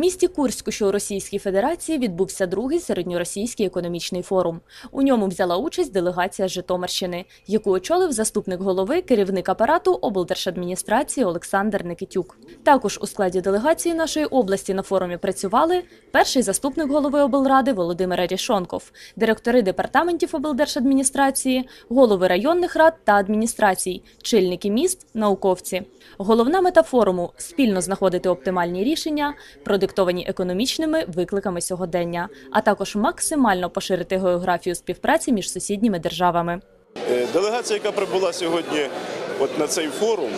Місті Курську, що у Російській Федерації, відбувся другий середньоросійський економічний форум. У ньому взяла участь делегація з Житомирщини, яку очолив заступник голови, керівник апарату облдержадміністрації Олександр Никитюк. Також у складі делегації нашої області на форумі працювали перший заступник голови облради Володимир Рішонков, директори департаментів облдержадміністрації, голови районних рад та адміністрацій, чільники міст, науковці. Головна мета форуму спільно знаходити оптимальні рішення, продиктовані економічними викликами сьогодення, а також максимально поширити географію співпраці між сусідніми державами. Е, Делегація, яка прибула сьогодні от на цей форум,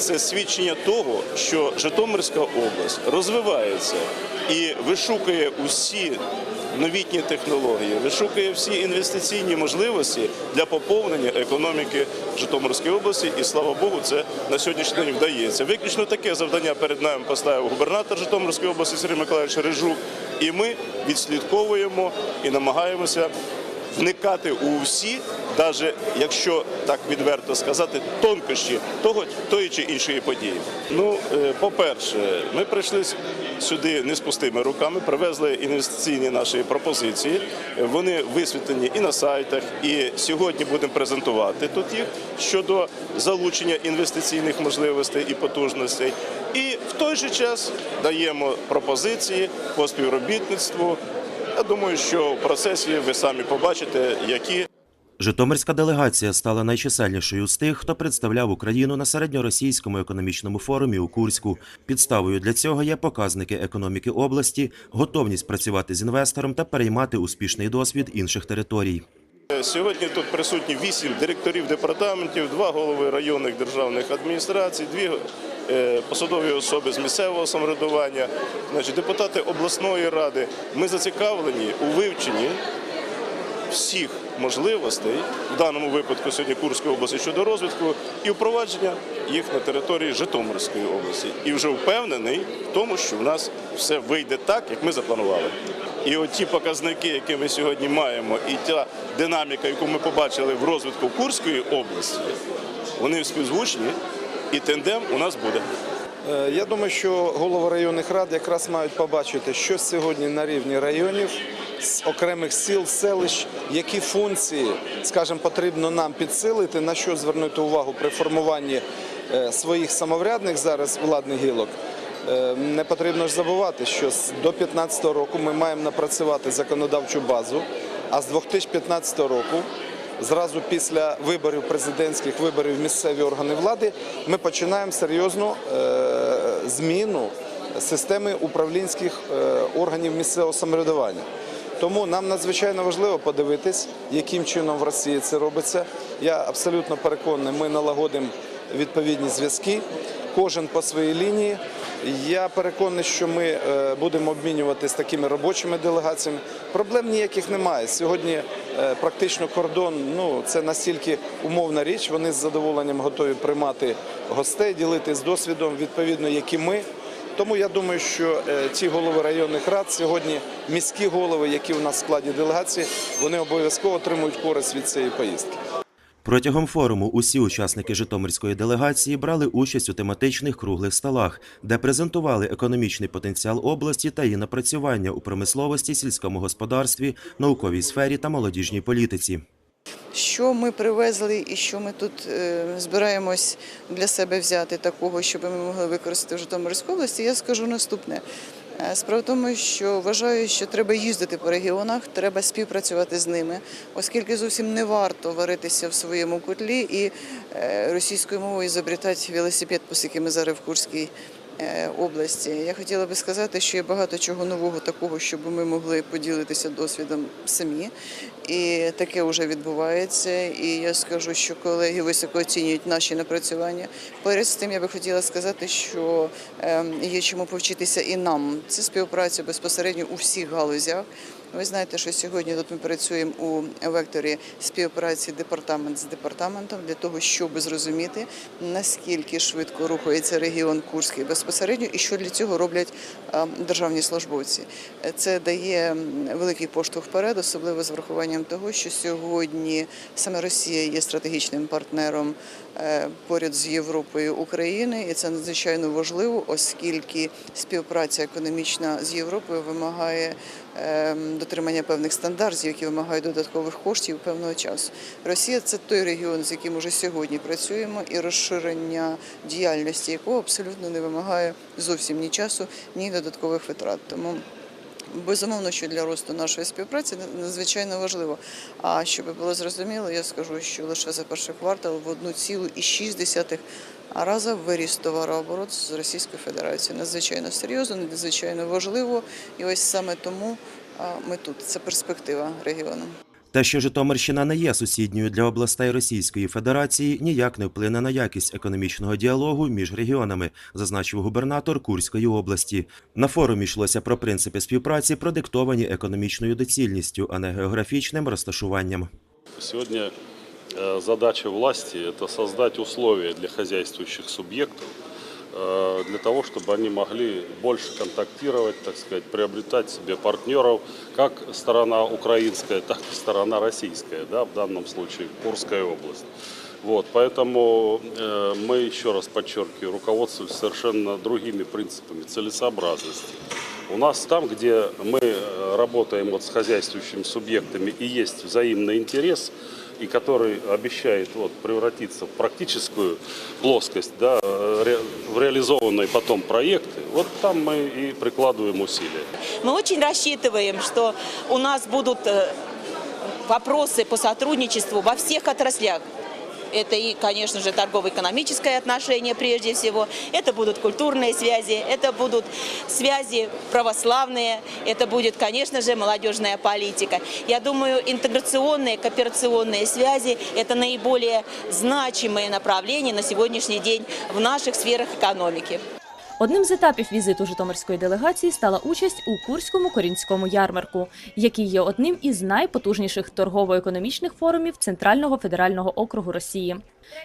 це свідчення того, що Житомирська область розвивається і вишукує усі новітні технології, вишукує всі інвестиційні можливості для поповнення економіки Житомирської області. І слава Богу, це на сьогоднішній день вдається. Виключно таке завдання перед нами поставив губернатор Житомирської області Сергій Миколаївич Рижук. І ми відслідковуємо і намагаємося вникати у всі, навіть якщо так відверто сказати, тонкощі того тої чи іншої події. Ну, е, по-перше, ми прийшли сюди не з пустими руками, привезли інвестиційні наші пропозиції. Вони висвітлені і на сайтах, і сьогодні будемо презентувати тут їх щодо залучення інвестиційних можливостей і потужностей. І в той же час даємо пропозиції по співробітництву. Я думаю, що в процесі ви самі побачите, які Житомирська делегація стала найчисельнішою з тих, хто представляв Україну на середньоросійському економічному форумі у Курську. Підставою для цього є показники економіки області, готовність працювати з інвестором та переймати успішний досвід інших територій. Сьогодні тут присутні вісім директорів департаментів, два голови районних державних адміністрацій, дві посадові особи з місцевого самоврядування, значить, депутати обласної ради. Ми зацікавлені у вивченні всіх можливостей, в даному випадку сьогодні Курської області щодо розвитку і впровадження їх на території Житомирської області. І вже впевнений в тому, що в нас все вийде так, як ми запланували. І от ті показники, які ми сьогодні маємо, і та динаміка, яку ми побачили в розвитку Курської області, вони співзвучні, і тендем у нас буде. Е, Я думаю, що голови районних рад якраз мають побачити, що сьогодні на рівні районів, з окремих сіл, селищ, які функції, скажімо, потрібно нам підсилити, на що звернути увагу при формуванні е, своїх самоврядних зараз владних гілок. Е, Не потрібно ж забувати, що до 2015 року ми маємо напрацювати законодавчу базу, а з 2015 року Зразу після виборів президентських виборів місцеві органи влади ми починаємо серйозну е, зміну системи управлінських е, органів місцевого самоврядування. Тому нам надзвичайно важливо подивитись, яким чином в Росії це робиться. Я абсолютно переконаний, ми налагодимо відповідні зв'язки, кожен по своїй лінії. Я переконаний, що ми е, будемо обмінюватися такими робочими делегаціями. Проблем ніяких немає. Сьогодні е, практично кордон ну це настільки умовна річ. Вони з задоволенням готові приймати гостей, ділитись досвідом, відповідно, як і ми. Тому я думаю, що е, ті голови районних рад сьогодні, міські голови, які у нас в складі делегації, вони обов'язково отримують користь від цієї поїздки. Протягом форуму усі учасники Житомирської делегації брали участь у тематичних круглих столах, де презентували економічний потенціал області та її напрацювання у промисловості, сільському господарстві, науковій сфері та молодіжній політиці. Що ми привезли і що ми тут е, збираємось для себе взяти такого, щоб ми могли використати в Житомирській області, я скажу наступне. Е, Справа в тому, що вважаю, що треба їздити по регіонах, треба співпрацювати з ними, оскільки зовсім не варто варитися в своєму котлі і е, російською мовою зобретати велосипед, оскільки ми зараз в Курській області. Я хотіла би сказати, що є багато чого нового такого, щоб ми могли поділитися досвідом самі. І таке вже відбувається. І я скажу, що колеги високо оцінюють наші напрацювання. Перед тим я би хотіла сказати, що ем, є чому повчитися і нам. Це співпраця безпосередньо у всіх галузях. Ви знаєте, що сьогодні тут ми працюємо у векторі співпраці департамент з департаментом для того, щоб зрозуміти наскільки швидко рухається регіон Курський безпосередньо, і що для цього роблять державні службовці. Це дає великий поштовх вперед, особливо з врахуванням того, що сьогодні саме Росія є стратегічним партнером е, поряд з Європою України, і це надзвичайно важливо, оскільки співпраця економічна з Європою вимагає е, дотримання певних стандартів, які вимагають додаткових коштів певного часу. Росія це той регіон, з яким уже сьогодні працюємо, і розширення діяльності якого абсолютно не вимагає зовсім ні часу, ні додаткових витрат. Тому Безумовно, що для росту нашої співпраці надзвичайно важливо. А щоб було зрозуміло, я скажу, що лише за перший квартал в 1,6 рази виріс товарооборот з Російською Федерацією. Надзвичайно серйозно, надзвичайно важливо. І ось саме тому ми тут. Це перспектива регіону. Те, що Житомирщина не є сусідньою для областей Російської Федерації, ніяк не вплине на якість економічного діалогу між регіонами, зазначив губернатор Курської області. На форумі йшлося про принципи співпраці, продиктовані економічною доцільністю, а не географічним розташуванням. Сегодня э, задача власти – это создать условия для хозяйствующих субъектов, э, для того, чтобы они могли больше контактировать, так сказать, приобретать себе партнеров, как сторона украинская, так и сторона российская, да, в данном случае Курская область. Вот, поэтому э, мы, еще раз подчеркиваю, руководствуемся совершенно другими принципами целесообразности. У нас там, где мы э, работаем вот с хозяйствующими субъектами и есть взаимный интерес, и который обещает вот, превратиться в практическую плоскость, да, э, ре- в реализованные потом проекты, вот там мы и прикладываем усилия. Мы очень рассчитываем, что у нас будут э, вопросы по сотрудничеству во всех отраслях. Это и, конечно же, торгово-экономическое отношение прежде всего, это будут культурные связи, это будут связи православные, это будет, конечно же, молодежная политика. Я думаю, интеграционные, кооперационные связи – это наиболее значимые направления на сегодняшний день в наших сферах экономики. Одним з етапів візиту Житомирської делегації стала участь у Курському корінському ярмарку, який є одним із найпотужніших торгово-економічних форумів Центрального федерального округу Росії.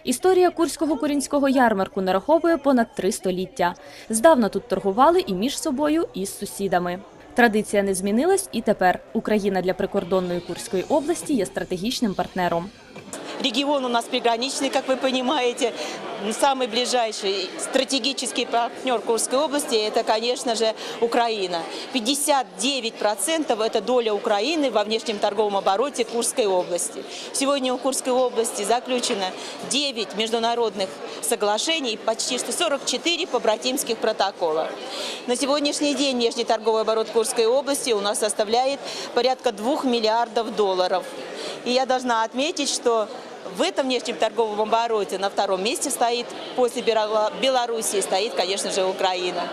Історія Курського корінського ярмарку нараховує понад три століття. Здавна тут торгували і між собою, і з сусідами. Традиція не змінилась, і тепер Україна для прикордонної Курської області є стратегічним партнером. Регион у нас приграничный, как вы понимаете. Самый ближайший стратегический партнер Курской области – это, конечно же, Украина. 59% – это доля Украины во внешнем торговом обороте Курской области. Сегодня у Курской области заключено 9 международных соглашений, почти что 44 побратимских протокола. На сегодняшний день внешний торговый оборот Курской области у нас составляет порядка 2 миллиардов долларов. И я должна отметить, что в этом внешнем торговом обороте на втором месте стоит, после Белоруссии, стоит, конечно же, Украина.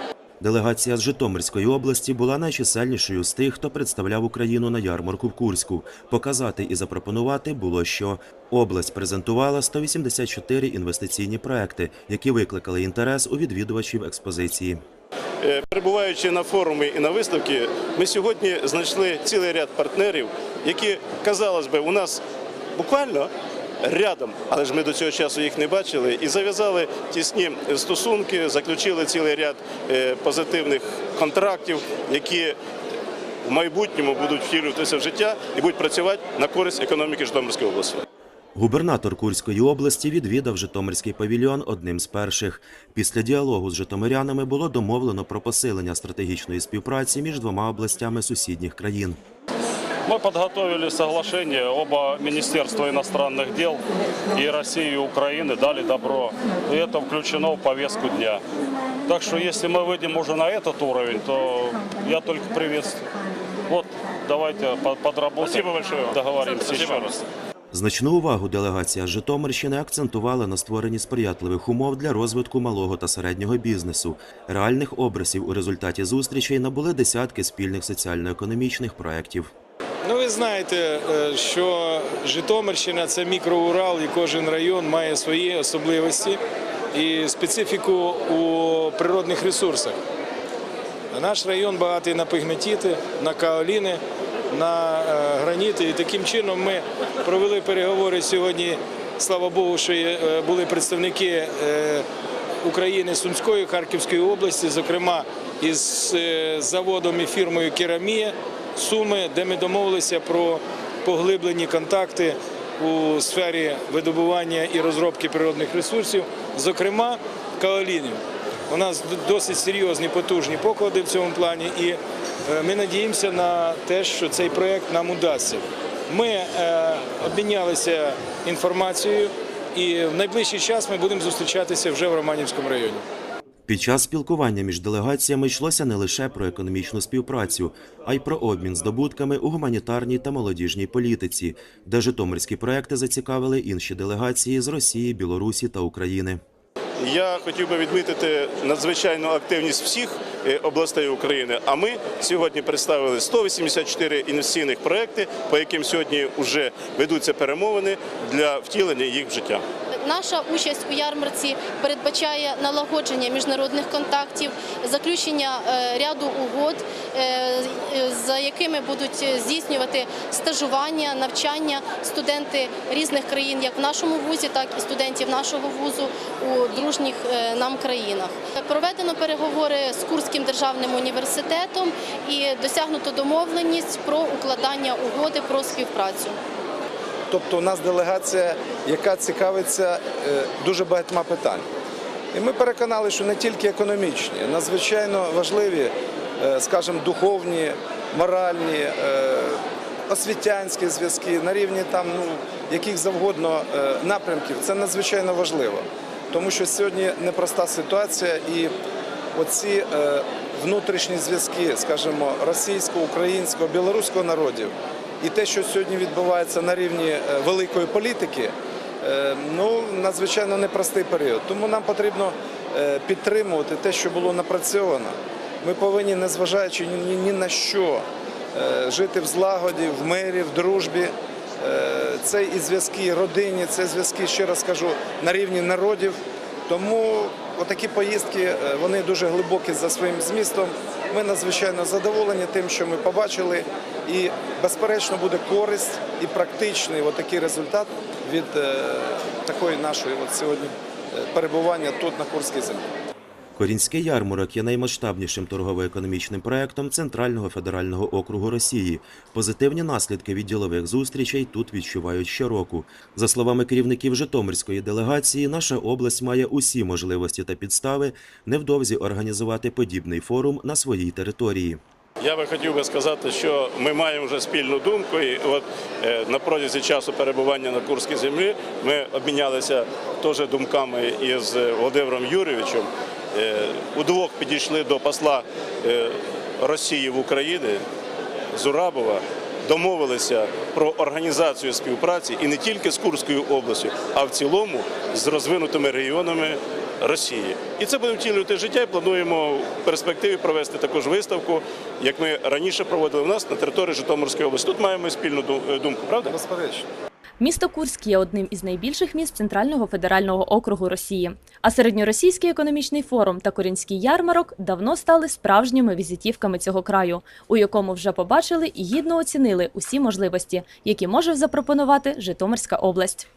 Делегація з Житомирської області була найчисельнішою з тих, хто представляв Україну на ярмарку в Курську. Показати і запропонувати було, що область презентувала 184 інвестиційні проекти, які викликали інтерес у відвідувачів експозиції. Е, Перебуваючи на форумі і на виставці, ми сьогодні знайшли цілий ряд партнерів, які, казалось би, у нас буквально рядом, але ж ми до цього часу їх не бачили, і зав'язали тісні стосунки, заключили цілий ряд е, позитивних контрактів, які в майбутньому будуть втілюватися в життя і будуть працювати на користь економіки Житомирської області. Губернатор Курської області відвідав Житомирський павільйон одним з перших. Після діалогу з житомирянами було домовлено про посилення стратегічної співпраці між двома областями сусідніх країн. Мы подготовили соглашение, оба Министерства иностранных дел и России, и Украины дали добро. И это включено в повестку дня. Так что если мы выйдем уже на этот уровень, то я только приветствую. Вот, давайте по- подработаем. Спасибо большое. Договоримся еще раз. Значну увагу делегація Житомирщини акцентувала на створенні сприятливих умов для розвитку малого та середнього бізнесу. Реальних образів у результаті зустрічей набули десятки спільних соціально-економічних проєктів. Ну, ви знаєте, е, що Житомирщина це мікроурал, і кожен район має свої особливості і специфіку у природних ресурсах. Наш район багатий на пігметіти, на каоліни, на е, граніти. І таким чином ми провели переговори сьогодні. Слава Богу, що е, були представники е, України Сумської, Харківської області, зокрема із заводом і фірмою Керамія Суми, де ми домовилися про поглиблені контакти у сфері видобування і розробки природних ресурсів, зокрема каолінів. У нас досить серйозні потужні поклади в цьому плані, і ми надіємося на те, що цей проєкт нам удасться. Ми е, обмінялися інформацією, і в найближчий час ми будемо зустрічатися вже в Романівському районі. Під час спілкування між делегаціями йшлося не лише про економічну співпрацю, а й про обмін здобутками у гуманітарній та молодіжній політиці, де житомирські проекти зацікавили інші делегації з Росії, Білорусі та України. Я хотів би відмітити надзвичайну активність всіх е, областей України. А ми сьогодні представили 184 інвестиційних проекти, по яким сьогодні вже ведуться перемовини для втілення їх в життя. Наша участь у ярмарці передбачає налагодження міжнародних контактів, заключення е, ряду угод, е, за якими будуть здійснювати стажування, навчання студенти різних країн, як в нашому вузі, так і студентів нашого вузу у дружніх е, нам країнах. Проведено переговори з Курським державним університетом і досягнуто домовленість про укладання угоди про співпрацю. Тобто у нас делегація, яка цікавиться е, дуже багатьма питаннями. І ми переконали, що не тільки економічні, надзвичайно важливі, е, скажімо, духовні, моральні, е, освітянські зв'язки на рівні там, ну, яких завгодно напрямків. Це надзвичайно важливо. Тому що сьогодні непроста ситуація і оці внутрішні зв'язки, скажімо, російського, українського, білоруського народів, і те, що сьогодні відбувається на рівні е, великої політики, е, ну надзвичайно непростий період. Тому нам потрібно е, підтримувати те, що було напрацьовано. Ми повинні, незважаючи ні, ні, на що, жити в злагоді, в мирі, в дружбі. Це і зв'язки родині, це зв'язки, ще раз кажу, на рівні народів. Тому отакі поїздки е, вони дуже глибокі за своїм змістом. Ми надзвичайно задоволені тим, що ми побачили, і безперечно буде користь і практичний отакий результат від е, такої нашої от сьогодні е, перебування тут на Курській землі. Корінський ярмарок є наймасштабнішим торгово-економічним проектом Центрального федерального округу Росії. Позитивні наслідки від ділових зустрічей тут відчувають щороку. За словами керівників Житомирської делегації, наша область має усі можливості та підстави невдовзі організувати подібний форум на своїй території. Я би хотів би сказати, що ми маємо вже спільну думку, і от е, на протязі часу перебування на Курській землі ми обмінялися теж думками із Володимиром Юрійовичем. Е, Удвох підійшли до посла е, Росії в Україні Зурабова, домовилися про організацію співпраці і не тільки з Курською областю, а в цілому з розвинутими регіонами Росії. І це будемо втілювати життя і плануємо в перспективі провести також виставку, як ми раніше проводили у нас на території Житомирської області. Тут маємо спільну думку, правда? Безперечно. Місто Курськ є одним із найбільших міст Центрального федерального округу Росії. А середньоросійський економічний форум та Корінський ярмарок давно стали справжніми візитівками цього краю, у якому вже побачили і гідно оцінили усі можливості, які може запропонувати Житомирська область.